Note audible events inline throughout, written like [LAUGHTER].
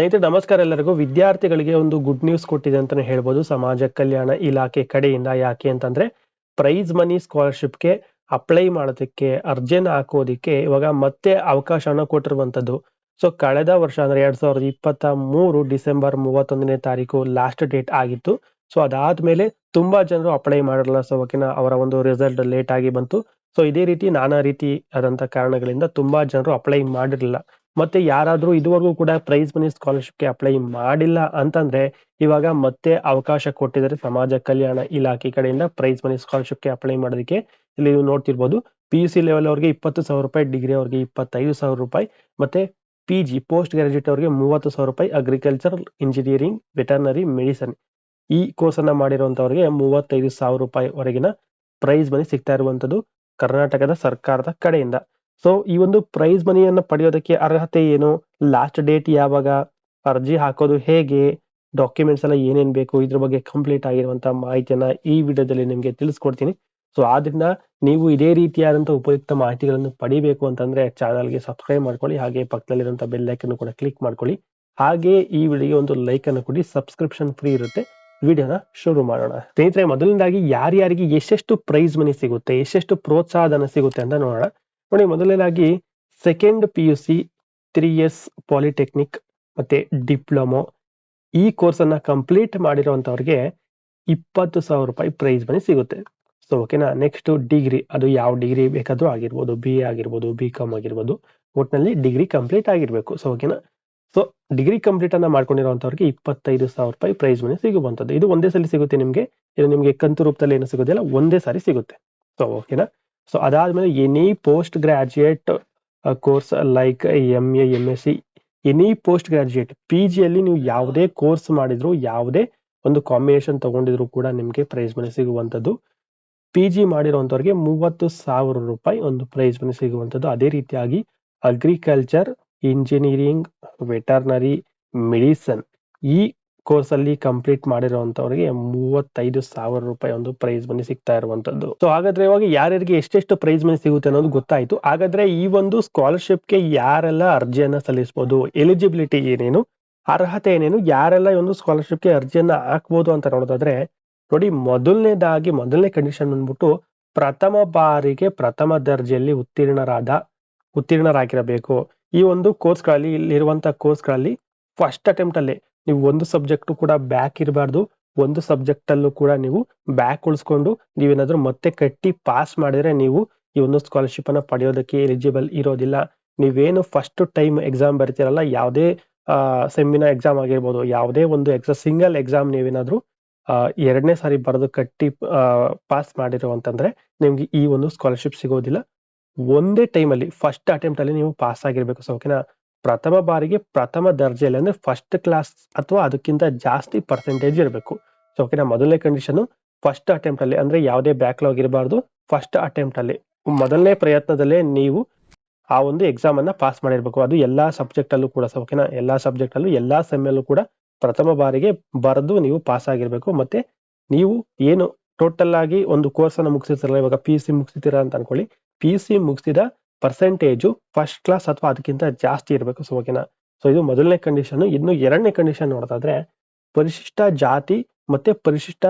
ಸ್ನೇಹಿತರೆ, ನಮಸ್ಕಾರ ಎಲ್ಲರಿಗೂ. ವಿದ್ಯಾರ್ಥಿಗಳಿಗೆ ಒಂದು ಗುಡ್ ನ್ಯೂಸ್ ಕೊಟ್ಟಿದೆ ಅಂತಾನೆ ಹೇಳ್ಬೋದು. ಸಮಾಜ ಕಲ್ಯಾಣ ಇಲಾಖೆ ಕಡೆಯಿಂದ. ಯಾಕೆ ಅಂತಂದ್ರೆ ಪ್ರೈಸ್ ಮನಿ ಸ್ಕಾಲರ್ಶಿಪ್ಗೆ ಅಪ್ಲೈ ಮಾಡೋದಕ್ಕೆ, ಅರ್ಜಿನ ಹಾಕೋದಿಕ್ಕೆ ಇವಾಗ ಮತ್ತೆ ಅವಕಾಶವನ್ನು ಕೊಟ್ಟಿರುವಂತದ್ದು. ಸೊ ಕಳೆದ ವರ್ಷ ಅಂದ್ರೆ ಎರಡ್ ಸಾವಿರದ ಇಪ್ಪತ್ತ ಮೂರು ಡಿಸೆಂಬರ್ ಮೂವತ್ತೊಂದನೇ ತಾರೀಕು ಲಾಸ್ಟ್ ಡೇಟ್ ಆಗಿತ್ತು. ಸೊ ಅದಾದ್ಮೇಲೆ ತುಂಬಾ ಜನರು ಅಪ್ಲೈ ಮಾಡಿರಲ್ಲ. ಸೊ ಓಕೆನಾ ಅವರ ಒಂದು ರಿಸಲ್ಟ್ ಲೇಟ್ ಆಗಿ ಬಂತು. ಸೊ ಇದೇ ರೀತಿ ನಾನಾ ರೀತಿ ಆದಂತ ಕಾರಣಗಳಿಂದ ತುಂಬಾ ಜನರು ಅಪ್ಲೈ ಮಾಡಿರಲಿಲ್ಲ. ಮತ್ತೆ ಯಾರಾದ್ರೂ ಇದುವರೆಗೂ ಕೂಡ ಪ್ರೈಸ್ ಮನಿ ಸ್ಕಾಲರ್ಶಿಪ್ಗೆ ಅಪ್ಲೈ ಮಾಡಿಲ್ಲ ಅಂತಂದ್ರೆ ಇವಾಗ ಮತ್ತೆ ಅವಕಾಶ ಕೊಟ್ಟಿದ್ದಾರೆ ಸಮಾಜ ಕಲ್ಯಾಣ ಇಲಾಖೆ ಕಡೆಯಿಂದ ಪ್ರೈಸ್ ಮನಿ ಸ್ಕಾಲರ್ಶಿಪ್ಗೆ ಅಪ್ಲೈ ಮಾಡೋದಕ್ಕೆ. ಇಲ್ಲಿ ನೀವು ನೋಡ್ತಿರ್ಬೋದು ಪಿ ಯು ಸಿ ಲೆವೆಲ್ ಅವ್ರಿಗೆ ಇಪ್ಪತ್ತು ಸಾವಿರ ರೂಪಾಯಿ ಡಿಗ್ರಿ ಅವ್ರಿಗೆ ಇಪ್ಪತ್ತೈದು ಸಾವಿರ ರೂಪಾಯಿ, ಮತ್ತೆ ಪಿ ಜಿ ಪೋಸ್ಟ್ ಗ್ರಾಜುಯೇಟ್ ಅವ್ರಿಗೆ ಮೂವತ್ತು ಸಾವಿರ ರೂಪಾಯಿ ಅಗ್ರಿಕಲ್ಚರ್ ಇಂಜಿನಿಯರಿಂಗ್ ವೆಟರ್ನರಿ ಮೆಡಿಸನ್ ಈ ಕೋರ್ಸ್ ಅನ್ನ ಮಾಡಿರುವಂತವ್ರಿಗೆ ಮೂವತ್ತೈದು ಸಾವಿರ ರೂಪಾಯಿ ವರೆಗಿನ ಪ್ರೈಸ್ ಮನಿ ಸಿಗ್ತಾ ಇರುವಂತದ್ದು ಕರ್ನಾಟಕದ ಸರ್ಕಾರದ ಕಡೆಯಿಂದ. ಸೊ ಈ ಒಂದು ಪ್ರೈಸ್ ಮನಿಯನ್ನು ಪಡೆಯೋದಕ್ಕೆ ಅರ್ಹತೆ ಏನು? ಲಾಸ್ಟ್ ಡೇಟ್ ಯಾವಾಗ? ಅರ್ಜಿ ಹಾಕೋದು ಹೇಗೆ? ಡಾಕ್ಯುಮೆಂಟ್ಸ್ ಎಲ್ಲ ಏನೇನು ಬೇಕು? ಇದ್ರ ಬಗ್ಗೆ ಕಂಪ್ಲೀಟ್ ಆಗಿರುವಂತ ಮಾಹಿತಿಯನ್ನ ಈ ವಿಡಿಯೋದಲ್ಲಿ ನಿಮ್ಗೆ ತಿಳಿಸ್ಕೊಡ್ತೀನಿ. ಸೊ ಆದ್ರಿಂದ ನೀವು ಇದೇ ರೀತಿಯಾದಂತಹ ಉಪಯುಕ್ತ ಮಾಹಿತಿಗಳನ್ನು ಪಡಿಬೇಕು ಅಂತಂದ್ರೆ ಚಾನಲ್ಗೆ ಸಬ್ಸ್ಕ್ರೈಬ್ ಮಾಡ್ಕೊಳ್ಳಿ, ಹಾಗೆ ಪಕ್ಕದಲ್ಲಿರುವಂತಹ ಬೆಲ್ ಐಕನ್ ಕೂಡ ಕ್ಲಿಕ್ ಮಾಡ್ಕೊಳ್ಳಿ. ಹಾಗೆ ಈ ವಿಡಿಯೋಗೆ ಒಂದು ಲೈಕ್ ಅನ್ನು ಕೊಡಿ ಸಬ್ಸ್ಕ್ರಿಪ್ಷನ್ ಫ್ರೀ ಇರುತ್ತೆ. ವಿಡಿಯೋನ ಶುರು ಮಾಡೋಣ. ಸ್ನೇಹಿತರೆ, ಮೊದಲನೇದಾಗಿ ಯಾರ್ಯಾರಿಗೆ ಎಷ್ಟೆಷ್ಟು ಪ್ರೈಸ್ ಮನಿ ಸಿಗುತ್ತೆ, ಎಷ್ಟೆಷ್ಟು ಪ್ರೋತ್ಸಾಹಧನ ಸಿಗುತ್ತೆ ಅಂತ ನೋಡೋಣ. ನೋಡಿ, ಮೊದಲನೇದಾಗಿ second P U C three years polytechnic ಮತ್ತೆ ಡಿಪ್ಲೊಮೊ ಈ ಕೋರ್ಸ್ ಅನ್ನ ಕಂಪ್ಲೀಟ್ ಮಾಡಿರುವಂತವ್ರಿಗೆ ಇಪ್ಪತ್ತು ಸಾವಿರ ರೂಪಾಯಿ ಪ್ರೈಸ್ ಮನಿ ಸಿಗುತ್ತೆ. ಸೊ ಓಕೆನಾ ನೆಕ್ಸ್ಟ್ ಡಿಗ್ರಿ ಅದು ಯಾವ ಡಿಗ್ರಿ ಬೇಕಾದ್ರೂ ಆಗಿರ್ಬೋದು ಬಿ ಎ ಆಗಿರ್ಬೋದು ಬಿ ಕಾಮ್ ಆಗಿರ್ಬೋದು, ಒಟ್ನಲ್ಲಿ ಡಿಗ್ರಿ ಕಂಪ್ಲೀಟ್ ಆಗಿರ್ಬೇಕು. ಸೊ ಓಕೆನಾ ಸೊ ಡಿಗ್ರಿ ಕಂಪ್ಲೀಟ್ ಅನ್ನ ಮಾಡ್ಕೊಂಡಿರುವಂತವ್ರಿಗೆ ಇಪ್ಪತ್ತೈದು ಸಾವಿರ ರೂಪಾಯಿ ಪ್ರೈಸ್ ಮನಿ ಸಿಗುವಂಥದ್ದು. ಇದು ಒಂದೇ ಸಲ ಸಿಗುತ್ತೆ ನಿಮಗೆ, ಇದು ನಿಮಗೆ ಕಂತು ರೂಪದಲ್ಲಿ ಏನು ಸಿಗೋದಿಲ್ಲ, ಒಂದೇ ಸಾರಿ ಸಿಗುತ್ತೆ. ಸೊ ಓಕೆನಾ ಸೊ ಅದಾದ್ಮೇಲೆ any post graduate course like M A S C any post graduate P ಜಿಯಲ್ಲಿ ನೀವು ಯಾವುದೇ ಕೋರ್ಸ್ ಮಾಡಿದ್ರು, ಯಾವುದೇ ಒಂದು ಕಾಂಬಿನೇಷನ್ ತಗೊಂಡಿದ್ರು ಕೂಡ ನಿಮ್ಗೆ ಪ್ರೈಸ್ ಮನಿ ಸಿಗುವಂತದ್ದು ಪಿ ಜಿ ಮಾಡಿರುವಂತವ್ರಿಗೆ ಮೂವತ್ತು ಸಾವಿರ ರೂಪಾಯಿ ಒಂದು ಪ್ರೈಸ್ ಮನಿ ಸಿಗುವಂತದ್ದು ಅದೇ ರೀತಿಯಾಗಿ ಅಗ್ರಿಕಲ್ಚರ್ ಇಂಜಿನಿಯರಿಂಗ್ ವೆಟರ್ನರಿ ಮೆಡಿಸನ್ ಈ ಕೋರ್ಸ್ ಅಲ್ಲಿ ಕಂಪ್ಲೀಟ್ ಮಾಡಿರುವಂತವ್ರಿಗೆ ಮೂವತ್ತೈದು ಸಾವಿರ ರೂಪಾಯಿ ಒಂದು ಪ್ರೈಸ್ ಮನಿ ಸಿಗ್ತಾ ಇರುವಂತದ್ದು ಸೊ ಹಾಗಾದ್ರೆ ಇವಾಗ ಯಾರ್ಯಾರಿಗೆ ಎಷ್ಟೆಷ್ಟು ಪ್ರೈಸ್ ಮನಿ ಸಿಗುತ್ತೆ ಅನ್ನೋದು ಗೊತ್ತಾಯ್ತು. ಹಾಗಾದ್ರೆ ಈ ಒಂದು ಸ್ಕಾಲರ್ಶಿಪ್ಗೆ ಯಾರೆಲ್ಲ ಅರ್ಜಿಯನ್ನ ಸಲ್ಲಿಸಬಹುದು ಎಲಿಜಿಬಿಲಿಟಿ ಏನೇನು, ಅರ್ಹತೆ ಏನೇನು, ಯಾರೆಲ್ಲ ಒಂದು ಸ್ಕಾಲರ್ಶಿಪ್ಗೆ ಅರ್ಜಿಯನ್ನ ಹಾಕ್ಬೋದು ಅಂತ ನೋಡೋದಾದ್ರೆ, ನೋಡಿ ಮೊದಲನೇದಾಗಿ ಮೊದಲನೇ ಕಂಡೀಷನ್ ಬಂದ್ಬಿಟ್ಟು ಪ್ರಥಮ ಬಾರಿಗೆ ಪ್ರಥಮ ದರ್ಜೆಯಲ್ಲಿ ಉತ್ತೀರ್ಣರಾದ, ಉತ್ತೀರ್ಣರಾಗಿರಬೇಕು. ಈ ಒಂದು ಕೋರ್ಸ್ಗಳಲ್ಲಿ ಇಲ್ಲಿರುವಂತ ಕೋರ್ಸ್ಗಳಲ್ಲಿ ಫಸ್ಟ್ ಅಟೆಂಪ್ಟ್ ಅಲ್ಲಿ ನೀವು ಒಂದು ಸಬ್ಜೆಕ್ಟ್ ಕೂಡ ಬ್ಯಾಕ್ ಇರಬಾರ್ದು. ಒಂದು ಸಬ್ಜೆಕ್ಟ್ ಅಲ್ಲೂ ಕೂಡ ನೀವು ಬ್ಯಾಕ್ ಉಳಿಸ್ಕೊಂಡು ನೀವೇನಾದ್ರೂ ಮತ್ತೆ ಕಟ್ಟಿ ಪಾಸ್ ಮಾಡಿದ್ರೆ ನೀವು ಈ ಒಂದು ಸ್ಕಾಲರ್ಶಿಪ್ ಅನ್ನ ಪಡೆಯೋದಕ್ಕೆ ಎಲಿಜಿಬಲ್ ಇರೋದಿಲ್ಲ. ನೀವೇನು ಫಸ್ಟ್ ಟೈಮ್ ಎಕ್ಸಾಮ್ ಬರ್ತೀರಲ್ಲ, ಯಾವುದೇ ಸೆಮಿನ ಎಕ್ಸಾಮ್ ಆಗಿರ್ಬೋದು, ಯಾವುದೇ ಒಂದು ಎಕ್ಸಾ ಸಿಂಗಲ್ ಎಕ್ಸಾಮ್ ನೀವೇನಾದ್ರೂ ಎರಡನೇ ಸಾರಿ ಬರೆದು ಕಟ್ಟಿ ಪಾಸ್ ಮಾಡಿರೋ ಅಂತಂದ್ರೆ ನಿಮ್ಗೆ ಈ ಒಂದು ಸ್ಕಾಲರ್ಶಿಪ್ ಸಿಗೋದಿಲ್ಲ. ಒಂದೇ ಟೈಮಲ್ಲಿ ಫಸ್ಟ್ ಅಟೆಂಪ್ಟ್ ಅಲ್ಲಿ ನೀವು ಪಾಸ್ ಆಗಿರ್ಬೇಕು ಸೊ ಓಕೆನಾ ಪ್ರಥಮ ಬಾರಿಗೆ ಪ್ರಥಮ ದರ್ಜೆಯಲ್ಲಿ ಅಂದ್ರೆ ಫಸ್ಟ್ ಕ್ಲಾಸ್ ಅಥವಾ ಅದಕ್ಕಿಂತ ಜಾಸ್ತಿ ಪರ್ಸೆಂಟೇಜ್ ಇರಬೇಕು. ಸೊ ಓಕೆನಾ ಮೊದಲನೇ ಕಂಡೀಷನ್ ಫಸ್ಟ್ ಅಟೆಂಪ್ಟ್ ಅಲ್ಲಿ, ಅಂದ್ರೆ ಯಾವುದೇ ಬ್ಯಾಕ್ಲಾಗ್ ಇರಬಾರ್ದು. ಫಸ್ಟ್ ಅಟೆಂಪ್ಟ್ ಅಲ್ಲಿ, ಮೊದಲನೇ ಪ್ರಯತ್ನದಲ್ಲೇ ನೀವು ಆ ಒಂದು ಎಕ್ಸಾಮ್ ಅನ್ನ ಪಾಸ್ ಮಾಡಿರ್ಬೇಕು. ಅದು ಎಲ್ಲಾ ಸಬ್ಜೆಕ್ಟ್ ಅಲ್ಲೂ ಕೂಡ ಓಕೆನಾ ಎಲ್ಲಾ ಸಬ್ಜೆಕ್ಟ್ ಅಲ್ಲೂ, ಎಲ್ಲಾ ಸೆಮ್ ಅಲ್ಲೂ ಕೂಡ ಪ್ರಥಮ ಬಾರಿಗೆ ಬರೆದು ನೀವು ಪಾಸ್ ಆಗಿರ್ಬೇಕು. ಮತ್ತೆ ನೀವು ಏನು ಟೋಟಲ್ ಆಗಿ ಒಂದು ಕೋರ್ಸ್ ಅನ್ನ ಮುಗಿಸಿರ್ತಾರಲ್ಲ, ಇವಾಗ ಪಿ ಸಿ ಮುಗಿಸ್ತೀರಾ ಅಂತ ಅನ್ಕೊಳ್ಳಿ. ಪಿ ಸಿ ಮುಗಿಸಿದ ಪರ್ಸೆಂಟೇಜು ಫಸ್ಟ್ ಕ್ಲಾಸ್ ಅಥವಾ ಅದಕ್ಕಿಂತ ಜಾಸ್ತಿ ಇರಬೇಕು ಸೊ ಓಕೆನಾ ಸೊ ಇದು ಮೊದಲನೇ ಕಂಡೀಷನ್ ಇನ್ನು ಎರಡನೇ ಕಂಡೀಷನ್ ನೋಡೋದಾದ್ರೆ ಪರಿಶಿಷ್ಟ ಜಾತಿ ಮತ್ತೆ ಪರಿಶಿಷ್ಟ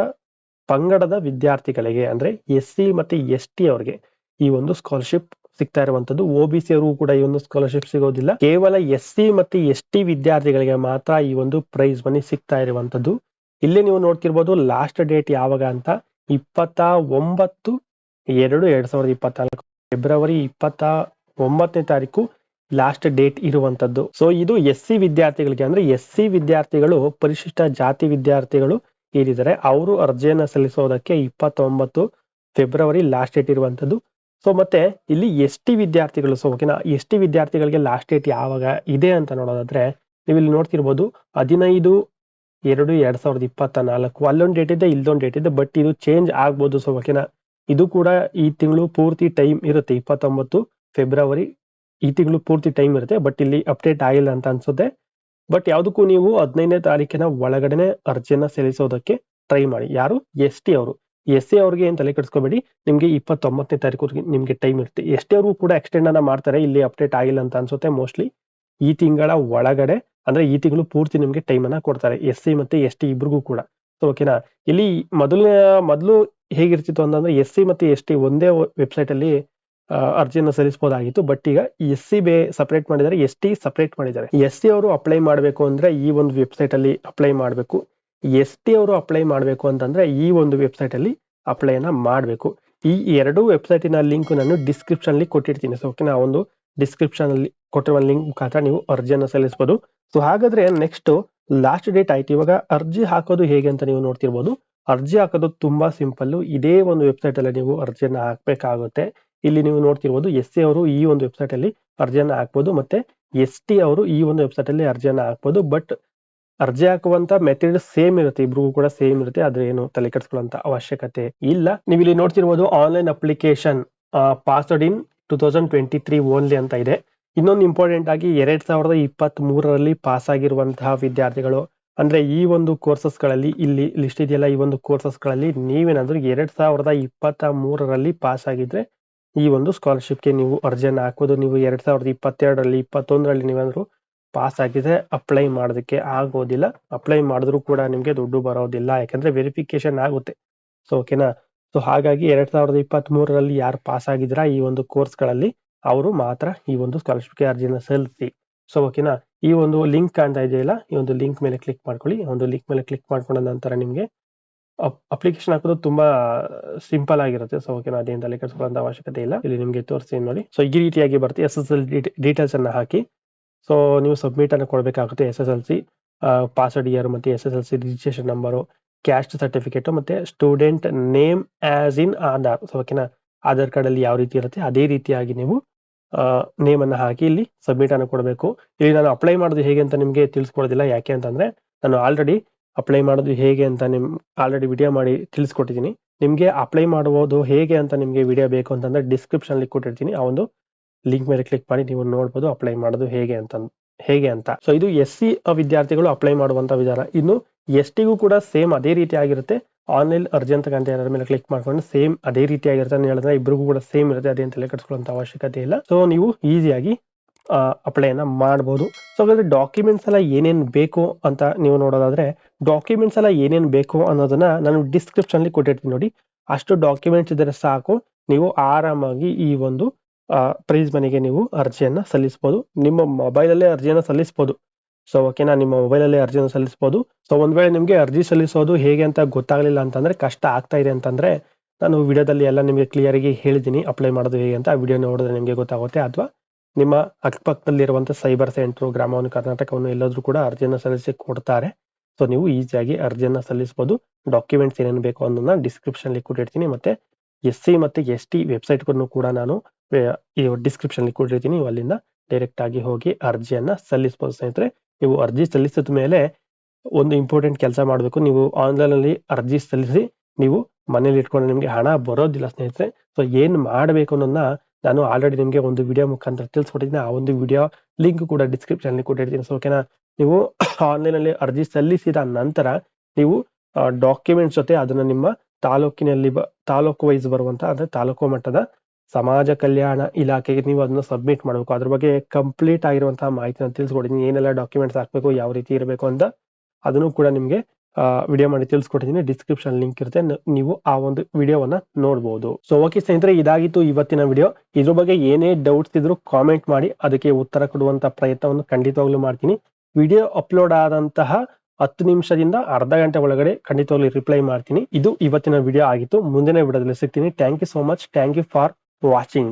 ಪಂಗಡದ ವಿದ್ಯಾರ್ಥಿಗಳಿಗೆ, ಅಂದ್ರೆ ಎಸ್ ಸಿ ಮತ್ತೆ ಎಸ್ ಟಿ ಅವರಿಗೆ ಈ ಒಂದು ಸ್ಕಾಲರ್ಶಿಪ್ ಸಿಗ್ತಾ ಇರುವಂತದ್ದು. ಒ ಬಿ ಸಿ ಕೂಡ ಈ ಒಂದು ಸ್ಕಾಲರ್ಶಿಪ್ ಸಿಗೋದಿಲ್ಲ. ಕೇವಲ ಎಸ್ ಸಿ ಮತ್ತೆ ಎಸ್ ಟಿ ವಿದ್ಯಾರ್ಥಿಗಳಿಗೆ ಮಾತ್ರ ಈ ಒಂದು ಪ್ರೈಸ್ ಮನಿ ಸಿಗ್ತಾ ಇರುವಂತದ್ದು. ಇಲ್ಲಿ ನೀವು ನೋಡ್ತಿರ್ಬೋದು ಲಾಸ್ಟ್ ಡೇಟ್ ಯಾವಾಗ ಅಂತ? ಇಪ್ಪತ್ತ ಒಂಬತ್ತು ಎರಡು ಎರಡ್ ಸಾವಿರದ ಇಪ್ಪತ್ನಾಲ್ಕು. ಫೆಬ್ರವರಿ ಇಪ್ಪತ್ತ ಒಂಬತ್ತನೇ ತಾರೀಕು ಲಾಸ್ಟ್ ಡೇಟ್ ಇರುವಂತದ್ದು. ಸೊ ಇದು ಎಸ್ ಸಿ ವಿದ್ಯಾರ್ಥಿಗಳಿಗೆ ಅಂದ್ರೆ ಎಸ್ ಸಿ ವಿದ್ಯಾರ್ಥಿಗಳು, ಪರಿಶಿಷ್ಟ ಜಾತಿ ವಿದ್ಯಾರ್ಥಿಗಳು ಏನಿದ್ದಾರೆ ಅವರು ಅರ್ಜಿಯನ್ನ ಸಲ್ಲಿಸೋದಕ್ಕೆ ಇಪ್ಪತ್ತೊಂಬತ್ತು ಫೆಬ್ರವರಿ ಲಾಸ್ಟ್ ಡೇಟ್ ಇರುವಂತದ್ದು. ಸೊ ಮತ್ತೆ ಇಲ್ಲಿ ಎಸ್ ವಿದ್ಯಾರ್ಥಿಗಳು ಸೊ ಓಕೆನಾ ಎಸ್ ವಿದ್ಯಾರ್ಥಿಗಳಿಗೆ ಲಾಸ್ಟ್ ಡೇಟ್ ಯಾವಾಗ ಇದೆ ಅಂತ ನೋಡೋದಾದ್ರೆ ನೀವು ಇಲ್ಲಿ ನೋಡ್ತಿರ್ಬೋದು ಹದಿನೈದು ಎರಡು ಎರಡ್ ಸಾವಿರದ ಇಪ್ಪತ್ತ ನಾಲ್ಕು ಅಲ್ಲೊಂದು ಡೇಟ್ ಇದೆ ಇಲ್ಲೊಂದು ಡೇಟ್ ಇದೆ ಬಟ್ ಇದು ಚೇಂಜ್ ಆಗ್ಬೋದು ಸೊ ಓಕೆನಾ ಇದು ಕೂಡ ಈ ತಿಂಗಳು ಪೂರ್ತಿ ಟೈಮ್ ಇರುತ್ತೆ. ಇಪ್ಪತ್ತೊಂಬತ್ತು ಫೆಬ್ರವರಿ ಈ ತಿಂಗಳು ಪೂರ್ತಿ ಟೈಮ್ ಇರುತ್ತೆ. ಬಟ್ ಇಲ್ಲಿ ಅಪ್ಡೇಟ್ ಆಗಿಲ್ಲ ಅಂತ ಅನ್ಸುತ್ತೆ. ಬಟ್ ಯಾವುದಕ್ಕೂ ನೀವು ಹದಿನೈದನೇ ತಾರೀಕಿನ ಒಳಗಡೆನೆ ಅರ್ಜಿಯನ್ನ ಸಲ್ಲಿಸೋದಕ್ಕೆ ಟ್ರೈ ಮಾಡಿ. ಯಾರು? ಎಸ್ ಟಿ ಅವರು. ಎಸ್ ಸಿ ಅವ್ರಿಗೆ ಏನ್ ತಲೆ ಕೆಡಿಸ್ಕೋಬೇಡಿ. ನಿಮ್ಗೆ ಇಪ್ಪತ್ತೊಂಬತ್ತನೇ ತಾರೀಕು ನಿಮ್ಗೆ ಟೈಮ್ ಇರುತ್ತೆ. ಎಷ್ಟೇ ಅವರು ಕೂಡ ಎಕ್ಸ್ಟೆಂಡ್ ಅನ್ನ ಮಾಡ್ತಾರೆ. ಇಲ್ಲಿ ಅಪ್ಡೇಟ್ ಆಗಿಲ್ಲ ಅಂತ ಅನ್ಸುತ್ತೆ ಮೋಸ್ಟ್ಲಿ ಈ ತಿಂಗಳ ಒಳಗಡೆ ಅಂದ್ರೆ ಈ ತಿಂಗಳು ಪೂರ್ತಿ ನಿಮ್ಗೆ ಟೈಮ್ ಅನ್ನ ಕೊಡ್ತಾರೆ. ಎಸ್ ಸಿ ಮತ್ತೆ ಎಸ್ ಟಿ ಇಬ್ರಿಗೂ ಕೂಡ. ಓಕೆನಾ ಇಲ್ಲಿ ಮೊದಲನೇ, ಮೊದಲು ಹೇಗಿರ್ತಿತ್ತು ಅಂತಂದ್ರೆ ಎಸ್ ಸಿ ಮತ್ತೆ ಎಸ್ ಟಿ ಒಂದೇ ವೆಬ್ಸೈಟ್ ಅಲ್ಲಿ ಅರ್ಜಿಯನ್ನು ಸಲ್ಲಿಸಬಹುದಾಗಿತ್ತು ಬಟ್ ಈಗ ಎಸ್ ಸಿ ಬೇ ಸಪರೇಟ್ ಮಾಡಿದ್ದಾರೆ, ಎಸ್ ಟಿ ಸಪರೇಟ್ ಮಾಡಿದ್ದಾರೆ. ಎಸ್ ಸಿ ಅವರು ಅಪ್ಲೈ ಮಾಡಬೇಕು ಅಂದ್ರೆ ಈ ಒಂದು ವೆಬ್ಸೈಟ್ ಅಲ್ಲಿ ಅಪ್ಲೈ ಮಾಡಬೇಕು. ಎಸ್ ಟಿ ಅವರು ಅಪ್ಲೈ ಮಾಡಬೇಕು ಅಂತಂದ್ರೆ ಈ ಒಂದು ವೆಬ್ಸೈಟ್ ಅಲ್ಲಿ ಅಪ್ಲೈನ ಮಾಡಬೇಕು. ಈ ಎರಡು ವೆಬ್ಸೈಟಿನ ಲಿಂಕ್ ನಾನು ಡಿಸ್ಕ್ರಿಪ್ಷನ್ ಅಲ್ಲಿ ಕೊಟ್ಟಿರ್ತೀನಿ. ಸೊ ಓಕೆನಾ ಒಂದು ಡಿಸ್ಕ್ರಿಪ್ಷನ್ ಅಲ್ಲಿ ಕೊಟ್ಟಿರುವ ಲಿಂಕ್ ಮುಖಾಂತರ ನೀವು ಅರ್ಜಿಯನ್ನು ಸಲ್ಲಿಸಬಹುದು ಸೊ ಹಾಗಾದ್ರೆ ನೆಕ್ಸ್ಟ್ ಲಾಸ್ಟ್ ಡೇಟ್ ಆಯ್ತು. ಇವಾಗ ಅರ್ಜಿ ಹಾಕೋದು ಹೇಗೆ ಅಂತ ನೀವು ನೋಡ್ತಿರ್ಬೋದು. ಅರ್ಜಿ ಹಾಕೋದು ತುಂಬಾ ಸಿಂಪಲ್ ಇದೇ ಒಂದು ವೆಬ್ಸೈಟ್ ಅಲ್ಲಿ ನೀವು ಅರ್ಜಿಯನ್ನ ಹಾಕ್ಬೇಕಾಗುತ್ತೆ. ಇಲ್ಲಿ ನೀವು ನೋಡ್ತಿರ್ಬೋದು ಎಸ್ ಸಿ ಅವರು ಈ ಒಂದು ವೆಬ್ಸೈಟ್ ಅಲ್ಲಿ ಅರ್ಜಿಯನ್ನ ಹಾಕ್ಬೋದು ಮತ್ತೆ ಎಸ್ ಟಿ ಅವರು ಈ ಒಂದು ವೆಬ್ಸೈಟ್ ಅಲ್ಲಿ ಅರ್ಜಿಯನ್ನ ಹಾಕ್ಬೋದು. ಬಟ್ ಅರ್ಜಿ ಹಾಕುವಂತ ಮೆಥಡ್ ಸೇಮ್ ಇರುತ್ತೆ. ಇಬ್ರಿಗೂ ಕೂಡ ಸೇಮ್ ಇರುತ್ತೆ. ಆದ್ರೆ ಏನು ತಲೆ ಕೆಡಿಸ್ಕೊಳ್ಳುವಂತ ಅವಶ್ಯಕತೆ ಇಲ್ಲ. ನೀವು ಇಲ್ಲಿ ನೋಡ್ತಿರ್ಬೋದು online application password in two thousand twenty three only ಅಂತ ಇದೆ. ಇನ್ನೊಂದು ಇಂಪಾರ್ಟೆಂಟ್ ಆಗಿ ಎರಡ್ ಸಾವಿರದ ಇಪ್ಪತ್ತ್ ಮೂರರಲ್ಲಿ ಪಾಸ್ ಆಗಿರುವಂತಹ ವಿದ್ಯಾರ್ಥಿಗಳು, ಅಂದ್ರೆ ಈ ಒಂದು ಕೋರ್ಸಸ್ಗಳಲ್ಲಿ ಇಲ್ಲಿ ಲಿಸ್ಟ್ ಇದೆಯಲ್ಲ, ಈ ಒಂದು ಕೋರ್ಸಸ್ಗಳಲ್ಲಿ ನೀವೇನಾದ್ರೂ ಎರಡ್ ಸಾವಿರದ ಇಪ್ಪತ್ತ ಮೂರರಲ್ಲಿ ಪಾಸ್ ಆಗಿದ್ರೆ ಈ ಒಂದು ಸ್ಕಾಲರ್ಶಿಪ್ಗೆ ನೀವು ಅರ್ಜಿಯನ್ನು ಹಾಕೋದು, ನೀವು ಎರಡ್ ಸಾವಿರದ ಇಪ್ಪತ್ತೆರಡರಲ್ಲಿ, ಇಪ್ಪತ್ತೊಂದರಲ್ಲಿ ನೀವೇನಾದ್ರು ಪಾಸ್ ಆಗಿದ್ರೆ ಅಪ್ಲೈ ಮಾಡೋದಕ್ಕೆ ಆಗೋದಿಲ್ಲ. ಅಪ್ಲೈ ಮಾಡಿದ್ರು ಕೂಡ ನಿಮ್ಗೆ ದುಡ್ಡು ಬರೋದಿಲ್ಲ, ಯಾಕಂದ್ರೆ ವೆರಿಫಿಕೇಶನ್ ಆಗುತ್ತೆ. ಸೊ ಓಕೆನಾ ಸೊ ಹಾಗಾಗಿ ಎರಡ್ ಸಾವಿರದ ಇಪ್ಪತ್ತ್ ಮೂರರಲ್ಲಿ ಯಾರು ಪಾಸ್ ಆಗಿದ್ರ ಈ ಒಂದು ಕೋರ್ಸ್ಗಳಲ್ಲಿ? ಅವರು ಮಾತ್ರ ಈ ಒಂದು ಸ್ಕಾಲರ್ಶಿಪ್ ಅರ್ಜಿನ ಸಲ್ಲಿಸಿ. ಸೊ ಓಕೆನಾ ಈ ಒಂದು ಲಿಂಕ್ ಕಾಣ್ತಾ ಇದೆಯಲ್ಲ ಈ ಒಂದು ಲಿಂಕ್ ಮೇಲೆ ಕ್ಲಿಕ್ ಮಾಡ್ಕೊಳ್ಳಿ. ಒಂದು ಲಿಂಕ್ ಮೇಲೆ ಕ್ಲಿಕ್ ಮಾಡ್ಕೊಂಡ ನಂತರ ನಿಮಗೆ ಅಪ್ಲಿಕೇಶನ್ ಹಾಕೋದು ತುಂಬಾ ಸಿಂಪಲ್ ಆಗಿರುತ್ತೆ. ಸೊ ಓಕೆನಾ ಅದೇನು ತಲೆ ಕೆಡಿಸ್ಕೊಳ್ಳೋ ಅವಶ್ಯಕತೆ ಇಲ್ಲ. ಇಲ್ಲಿ ನಿಮಗೆ ತೋರಿಸ್ತೀನಿ ನೋಡಿ. ಸೊ ಈ ರೀತಿಯಾಗಿ ಬರುತ್ತೆ ಎಸ್ ಎಸ್ ಎಲ್ ಡೀಟೇಲ್ಸ್ ಅನ್ನ ಹಾಕಿ. ಸೊ ನೀವು ಸಬ್ಮಿಟ್ ಅನ್ನು ಕೊಡಬೇಕಾಗುತ್ತೆ S S L C password year ಮತ್ತೆ S S L C registration number caste certificate ಮತ್ತೆ student name as in Aadhaar so ಓಕೆನಾ ಆಧಾರ್ ಕಾರ್ಡ್ ಅಲ್ಲಿ ಯಾವ ರೀತಿ ಇರುತ್ತೆ, ಅದೇ ರೀತಿಯಾಗಿ ನೀವು ನೇಮ್ ಅನ್ನ ಹಾಕಿ ಇಲ್ಲಿ ಸಬ್ಮಿಟ್ ಅನ್ನು ಕೊಡಬೇಕು. ಇಲ್ಲಿ ನಾನು ಅಪ್ಲೈ ಮಾಡೋದು ಹೇಗೆ ಅಂತ ನಿಮಗೆ ತಿಳಿಸ್ಕೊಡೋದಿಲ್ಲ. ಯಾಕೆ ಅಂತಂದ್ರೆ, ನಾನು ಆಲ್ರೆಡಿ ಅಪ್ಲೈ ಮಾಡೋದು ಹೇಗೆ ಅಂತ ನಿಮ್ ಆಲ್ರೆಡಿ ವಿಡಿಯೋ ಮಾಡಿ ತಿಳಿಸ್ಕೊಟ್ಟಿದ್ದೀನಿ ನಿಮ್ಗೆ ಅಪ್ಲೈ ಮಾಡುವುದು ಹೇಗೆ ಅಂತ ನಿಮ್ಗೆ ವಿಡಿಯೋ ಬೇಕು ಅಂತಂದ್ರೆ ಡಿಸ್ಕ್ರಿಪ್ಷನ್ ಅಲ್ಲಿ ಕೊಟ್ಟಿರ್ತೀನಿ. ಆ ಒಂದು ಲಿಂಕ್ ಮೇಲೆ ಕ್ಲಿಕ್ ಮಾಡಿ ನೀವು ನೋಡ್ಬೋದು ಅಪ್ಲೈ ಮಾಡೋದು ಹೇಗೆ ಅಂತ ಹೇಗೆ ಅಂತ. ಸೊ ಇದು ಎಸ್ ಸಿ ವಿದ್ಯಾರ್ಥಿಗಳು ಅಪ್ಲೈ ಮಾಡುವಂತ ವಿಧಾನ. ಇನ್ನು ಎಸ್ ಟಿಗೂ ಕೂಡ ಸೇಮ್ ಅದೇ ರೀತಿ ಆಗಿರುತ್ತೆ. ಆನ್ಲೈನ್ ಅರ್ಜಿ ಅಂತ ಅದರ ಮೇಲೆ ಕ್ಲಿಕ್ ಮಾಡ್ಕೊಂಡು ಸೇಮ್ ಅದೇ ರೀತಿ ಆಗಿರುತ್ತೆ ಅಂತ ಹೇಳಿದ್ರೆ ಇಬ್ಬರಿಗೂ ಕೂಡ ಸೇಮ್ ಇರುತ್ತೆ, ಅದೇ ತಲೆ ಕಟ್ಸ್ಕೊಳ್ಳುವಂತ ಅವಶ್ಯಕತೆ ಇಲ್ಲ. ಸೊ ನೀವು ಈಸಿಯಾಗಿ ಅಪ್ಲೈನ ಮಾಡಬಹುದು ಸೊ ಹಾಗಾದ್ರೆ ಡಾಕ್ಯುಮೆಂಟ್ಸ್ ಎಲ್ಲ ಏನೇನು ಬೇಕು ಅಂತ ನೀವು ನೋಡೋದಾದ್ರೆ ಡಾಕ್ಯುಮೆಂಟ್ಸ್ ಎಲ್ಲ ಏನೇನು ಬೇಕು ಅನ್ನೋದನ್ನ ನಾನು ಡಿಸ್ಕ್ರಿಪ್ಷನ್ ಅಲ್ಲಿ ಕೊಟ್ಟಿರ್ತೀನಿ ನೋಡಿ. ಅಷ್ಟು ಡಾಕ್ಯುಮೆಂಟ್ಸ್ ಇದ್ರೆ ಸಾಕು. ನೀವು ಆರಾಮಾಗಿ ಈ ಒಂದು ಪ್ರೈಸ್ ಮನೆಗೆ ನೀವು ಅರ್ಜಿಯನ್ನ ಸಲ್ಲಿಸಬಹುದು ನಿಮ್ಮ ಮೊಬೈಲ್ ಅಲ್ಲೇ ಅರ್ಜಿಯನ್ನ ಸಲ್ಲಿಸಬಹುದು ಸೊ ಓಕೆನಾ ನಿಮ್ಮ ಮೊಬೈಲ್ ಅಲ್ಲಿ ಅರ್ಜಿಯನ್ನು ಸಲ್ಲಿಸಬಹುದು ಸೊ ಒಂದ್ ವೇಳೆ ನಿಮಗೆ ಅರ್ಜಿ ಸಲ್ಲಿಸೋದು ಹೇಗೆ ಅಂತ ಗೊತ್ತಾಗ್ಲಿಲ್ಲ ಅಂತಂದ್ರೆ, ಕಷ್ಟ ಆಗ್ತಾ ಇದೆ ಅಂತಂದ್ರೆ, ನಾನು ವಿಡಿಯೋದಲ್ಲಿ ಎಲ್ಲ ನಿಮಗೆ ಕ್ಲಿಯರ್ ಆಗಿ ಹೇಳಿದ್ದೀನಿ ಅಪ್ಲೈ ಮಾಡೋದು ಹೇಗೆ ಅಂತ ವಿಡಿಯೋ ನೋಡಿದ್ರೆ ನಿಮಗೆ ಗೊತ್ತಾಗುತ್ತೆ. ಅಥವಾ ನಿಮ್ಮ ಅಕ್ಕಪಕ್ಕದಲ್ಲಿರುವಂಥ ಸೈಬರ್ ಸೆಂಟ್ರು ಗ್ರಾಮವನ್ನು, ಕರ್ನಾಟಕವನ್ನು ಎಲ್ಲಾದರೂ ಕೂಡ ಅರ್ಜಿಯನ್ನು ಸಲ್ಲಿಸಿ ಕೊಡ್ತಾರೆ. ಸೊ ನೀವು ಈಸಿಯಾಗಿ ಅರ್ಜಿಯನ್ನ ಸಲ್ಲಿಸಬಹುದು ಡಾಕ್ಯುಮೆಂಟ್ಸ್ ಏನೇನು ಬೇಕು ಅನ್ನೋದನ್ನ ಡಿಸ್ಕ್ರಿಪ್ಷನ್ ಅಲ್ಲಿ ಕೊಟ್ಟಿರ್ತೀನಿ. ಮತ್ತೆ ಎಸ್ ಸಿ ಮತ್ತೆ ಎಸ್ ಟಿ ವೆಬ್ಸೈಟ್ ಕೂಡ ನಾನು ಈ ಡಿಸ್ಕ್ರಿಪ್ಷನ್ ಅಲ್ಲಿ ಕೊಟ್ಟಿರ್ತೀನಿ. ನೀವು ಅಲ್ಲಿಂದ ಡೈರೆಕ್ಟ್ ಆಗಿ ಹೋಗಿ ಅರ್ಜಿಯನ್ನ ಸಲ್ಲಿಸಬಹುದು ಸ್ನೇಹಿತರೆ. ನೀವು ಅರ್ಜಿ ಸಲ್ಲಿಸಿದ ಮೇಲೆ ಒಂದು ಇಂಪಾರ್ಟೆಂಟ್ ಕೆಲಸ ಮಾಡಬೇಕು. ನೀವು ಆನ್ಲೈನ್ ಅಲ್ಲಿ ಅರ್ಜಿ ಸಲ್ಲಿಸಿ, ನೀವು ಮನೇಲಿ ಇಟ್ಕೊಂಡು ನಿಮಗೆ ಹಣ ಬರೋದಿಲ್ಲ ಸ್ನೇಹಿತರೆ. ಸೊ ಏನ್ ಮಾಡಬೇಕು ಅನ್ನೋದನ್ನ ನಾನು ಆಲ್ರೆಡಿ ನಿಮಗೆ ಒಂದು ವಿಡಿಯೋ ಮುಖಾಂತರ ತಿಳಿಸ್ಕೊಟ್ಟಿದ್ದೀನಿ. ಆ ಒಂದು ವಿಡಿಯೋ ಲಿಂಕ್ ಕೂಡ ಡಿಸ್ಕ್ರಿಪ್ಷನ್ ಕೊಟ್ಟಿರ್ತೀನಿ. ಸೊ ಓಕೆನಾ ನೀವು [COUGHS] ಆನ್ಲೈನ್ ಅಲ್ಲಿ ಅರ್ಜಿ ಸಲ್ಲಿಸಿದ ನಂತರ ನೀವು ಡಾಕ್ಯುಮೆಂಟ್ಸ್ ಜೊತೆ ಅದನ್ನ ನಿಮ್ಮ ತಾಲೂಕಿನಲ್ಲಿ ತಾಲೂಕು ವೈಸ್ ಬರುವಂತ ಅಂದ್ರೆ ತಾಲೂಕು ಮಟ್ಟದ ಸಮಾಜ ಕಲ್ಯಾಣ ಇಲಾಖೆಗೆ ನೀವು ಅದನ್ನ ಸಬ್ಮಿಟ್ ಮಾಡಬೇಕು. ಅದ್ರ ಬಗ್ಗೆ ಕಂಪ್ಲೀಟ್ ಆಗಿರುವಂತಹ ಮಾಹಿತಿನ ತಿಳಿಸ್ಕೊಟ್ಟಿದ್ದೀನಿ ಏನೆಲ್ಲ ಡಾಕ್ಯುಮೆಂಟ್ಸ್ ಹಾಕ್ಬೇಕು, ಯಾವ ರೀತಿ ಇರಬೇಕು ಅಂತ ಅದನ್ನು ಕೂಡ ನಿಮ್ಗೆ ವಿಡಿಯೋ ಮಾಡಿ ತಿಳಿಸ್ಕೊಟ್ಟಿದ್ದೀನಿ ಡಿಸ್ಕ್ರಿಪ್ಷನ್ ಲಿಂಕ್ ಇರುತ್ತೆ. ನೀವು ಆ ಒಂದು ವಿಡಿಯೋವನ್ನ ನೋಡಬಹುದು ಸೊ ಓಕೆ ಸ್ನೇಹಿತರೆ, ಇದಾಗಿತ್ತು ಇವತ್ತಿನ ವಿಡಿಯೋ ಇದ್ರ ಬಗ್ಗೆ ಏನೇ ಡೌಟ್ಸ್ ಇದ್ರು ಕಾಮೆಂಟ್ ಮಾಡಿ, ಅದಕ್ಕೆ ಉತ್ತರ ಕೊಡುವಂತ ಪ್ರಯತ್ನವನ್ನು ಖಂಡಿತವಾಗ್ಲೂ ಮಾಡ್ತೀನಿ. ವಿಡಿಯೋ ಅಪ್ಲೋಡ್ ಆದಂತಹ ಹತ್ತು ನಿಮಿಷದಿಂದ ಅರ್ಧ ಗಂಟೆ ಒಳಗಡೆ ಖಂಡಿತವಾಗ್ಲೂ ರಿಪ್ಲೈ ಮಾಡ್ತೀನಿ. ಇದು ಇವತ್ತಿನ ವಿಡಿಯೋ ಆಗಿತ್ತು. ಮುಂದಿನ ವಿಡಿಯೋದಲ್ಲಿ ಸಿಗ್ತೀನಿ. Thank you so much thank you for watching